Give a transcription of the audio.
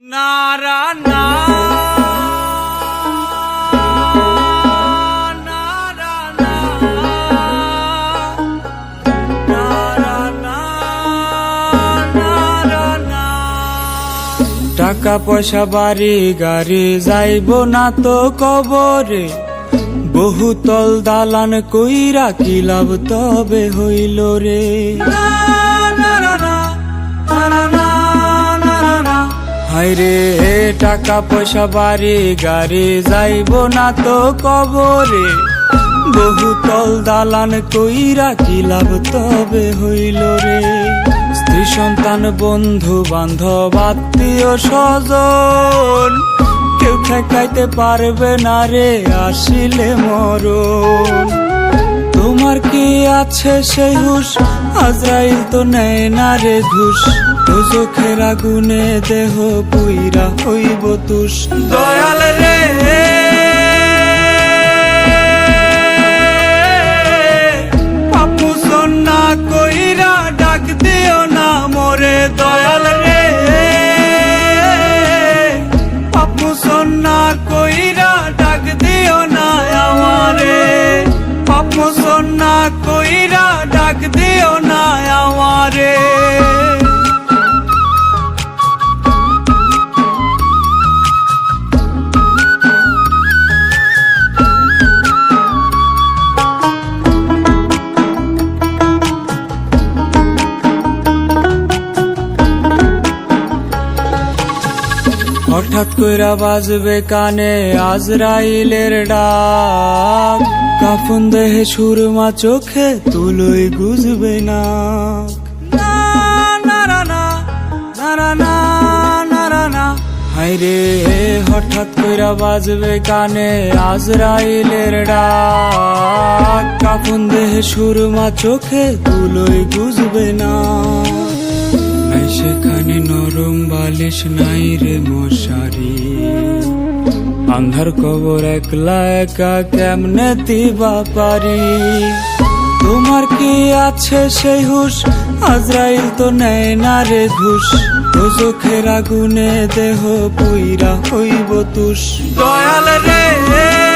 না না না না টাকা পয়সা, বাড়ি, গাড়ি, যাইব না তো কবরে। বহুতল দালান কইরা কি লাভ তবে হইল রে। হাইরে টাকা পয়সা বাড়ি, গাড়ি যাইব না তো কবরে। বহুতল দালান কইরা কি লাভ তবে হইল রে। স্ত্রী, সন্তান, বন্ধু, বান্ধব, আত্মীয়, স্বজন, কেউ ঠেকাইতে পারবে না রে, আসিলে মরণ। আছে সেই হুশ, আজরাইল তো নেয় না রে ঘুষ। চোখের আগুনে দেহ পুইরা হইব তুষ। দয়াল রে হঠাৎ কইরা বাজবে কানে আজরাইলের ডাক। কাফন দেহে সুরমা চোখে তুলোই গুজবে না হাইরে হঠাৎ কইরা বাজবে কানে আজরাইলের ডাক। কাফন দেহে সুরমা চোখে তুলোই গুজবে না সেখানে নরম বালিশ নাই রে মশারি। আন্ধার কবর একলা একা কেমনে দিবা পারি? তোমার কি আছে সেই হুশ? আজরাইল তো নেয় না রে ঘুষ। ও চোখের আগুনে দেহ পুইরা হইব তুষ। দয়াল রে